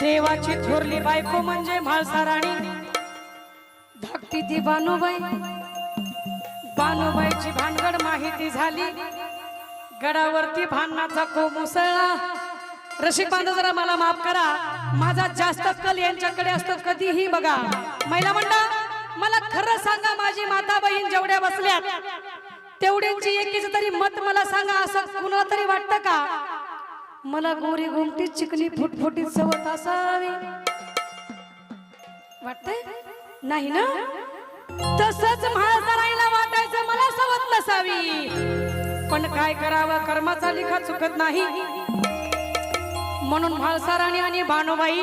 देवाची थोरली बायको म्हणजे म्हाळसा राणी. धाकटी ती बानुबाई बानुबाईची भानगड माहिती झाली. गडावरती भांडणाचा कोप उसळला रसिक बांधव जरा मला माफ करा. माझा जास्त कल यांच्याकडे असतो कधीही बघा. महिला मंडळ मला खरं सांगा माझी माता बहीण जेवढ्या बसल्यात. तेवढ्यांची एकीच तरी मत मला सांगा असं कुणाला तरी वाटतं का? मला गोरी गोमटी चिकनी फुटफुटीत सवत असावी. वाटतंय? नाही ना? तसंच महाराजांना वाटायचं मला सवत नसावी. पण काय करावं? कर्माचा लिखा चुकत नाही. म्हणून म्हाळसाराणी आणि भानुबाई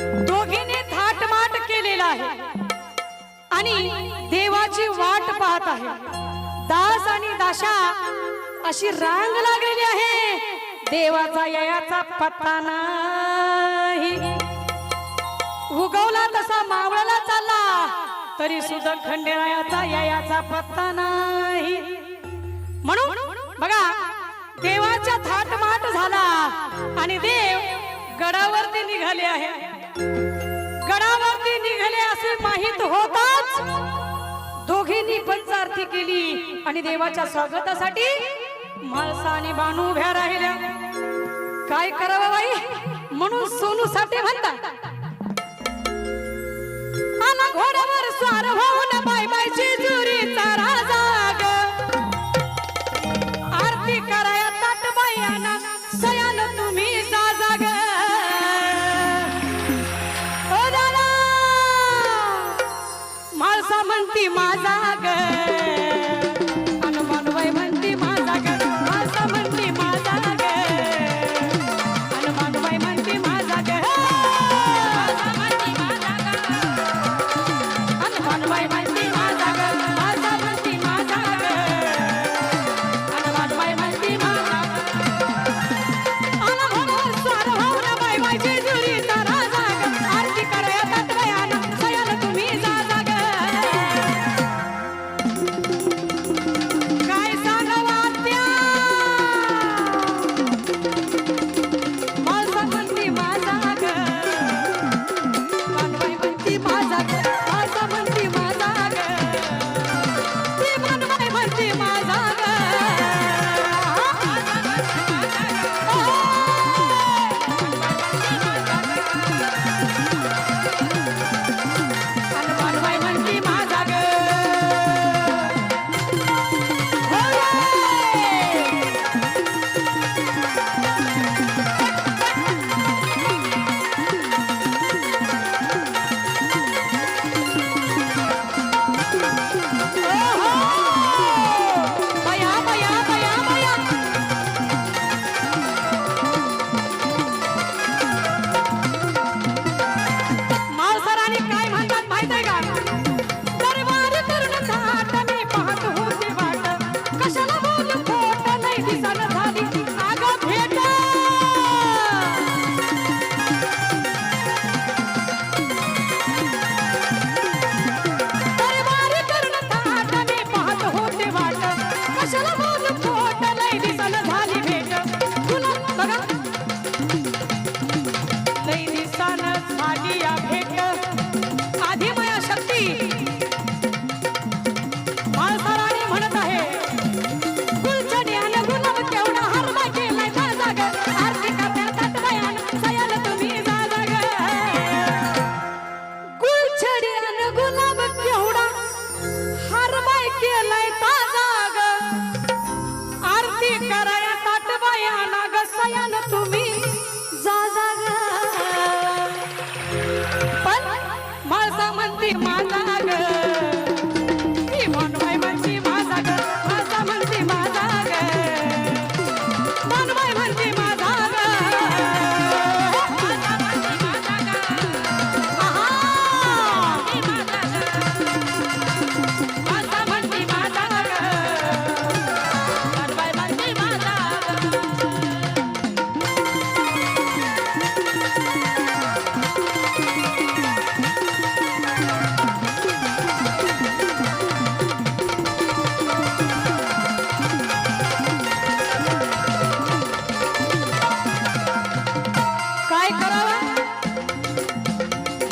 दोघीने थाटमाट केलेला आहे. आणि देवाची वाट पाहत आहे. दास आणि दाशा अशी रांग लागलेली आहे. देवाचा ययाचा पत्ता नाही. उगवला तसा मावळला चालला तरी सुद्धा खंडेरायाचा ययाचा पत्ता नाही. म्हणून बघा देवाच्या थाटमाट झाला आणि देव गडावरती निघाले आहे. गडावरती निघाले असे माहीत होताच दोघींनी पंचारती केली आणि देवाच्या स्वागतासाठी म्हाळसा आणि बाणू उभ्या राहिल्या. काय करावं बाई? म्हणून सोनू साठे म्हणतात. आला घोड्यावर स्वार होऊन बाय बायची जुरीचा राजा ग. आरती कराया ताट बायाना सयान तुम्ही जा जाग. ओ दादा माळसा म्हणती माझा ग.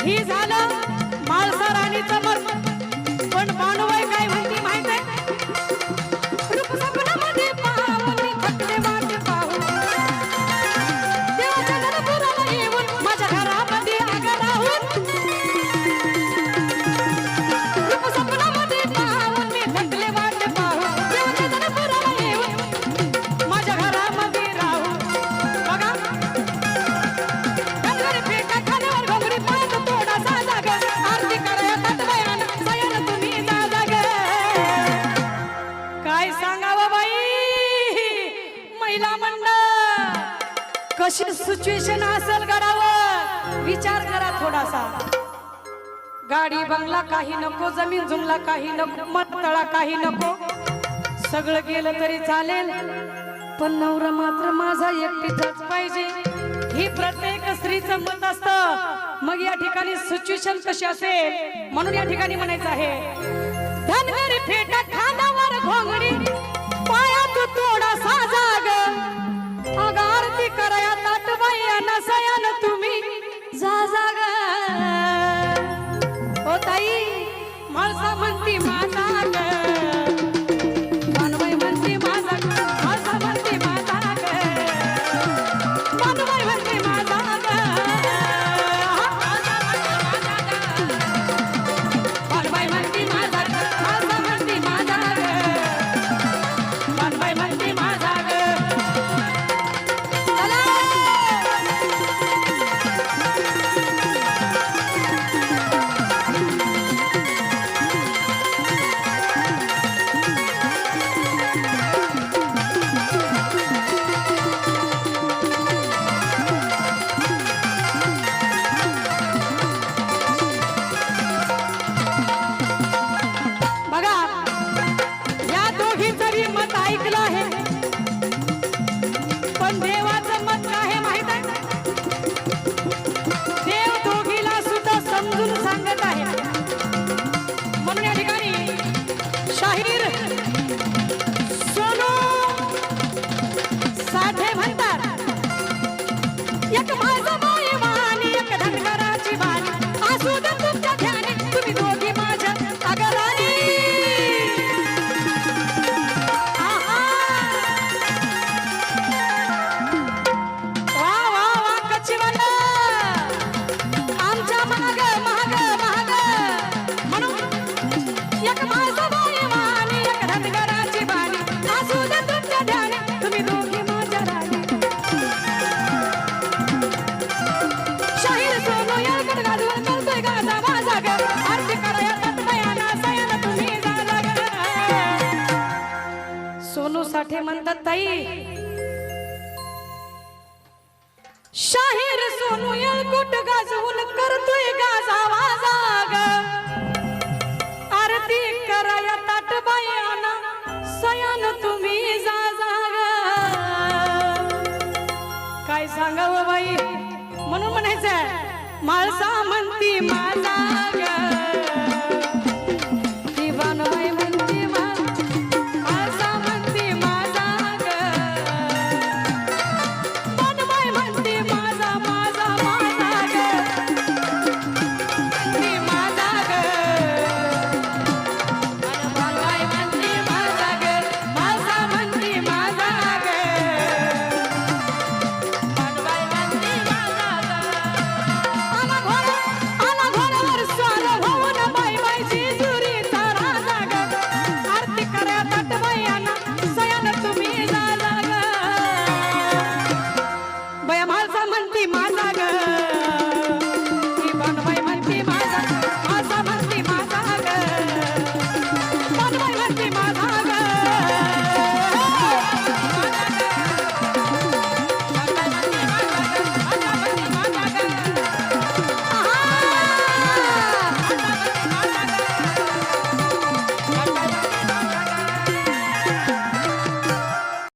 He's महिला मंडळ. कशी सिच्युएशन असेल गडावर विचार करा थोडासा. गाडी बंगला काही नको जमीन जुमला काही नको मत तळा काही नको. सगळं गेलं तरी चालेल पण नवरा मात्र माझा एकटीचाच पाहिजे. ही प्रत्येक स्त्रीचं मत असत. मग या ठिकाणी सिच्युएशन कशी असेल? म्हणून या ठिकाणी म्हणायचं आहे. धनगर फेटा खानावर घोंगडी. म्हणतात ताई? शाहीर सोनू कुट गाजवून करतोय गाज आवाजा ग आरती कराया ताट बायाना सयान तुम्ही जा काय सांगाव बाई? म्हणून म्हणायचं माळसा म्हणती माझा.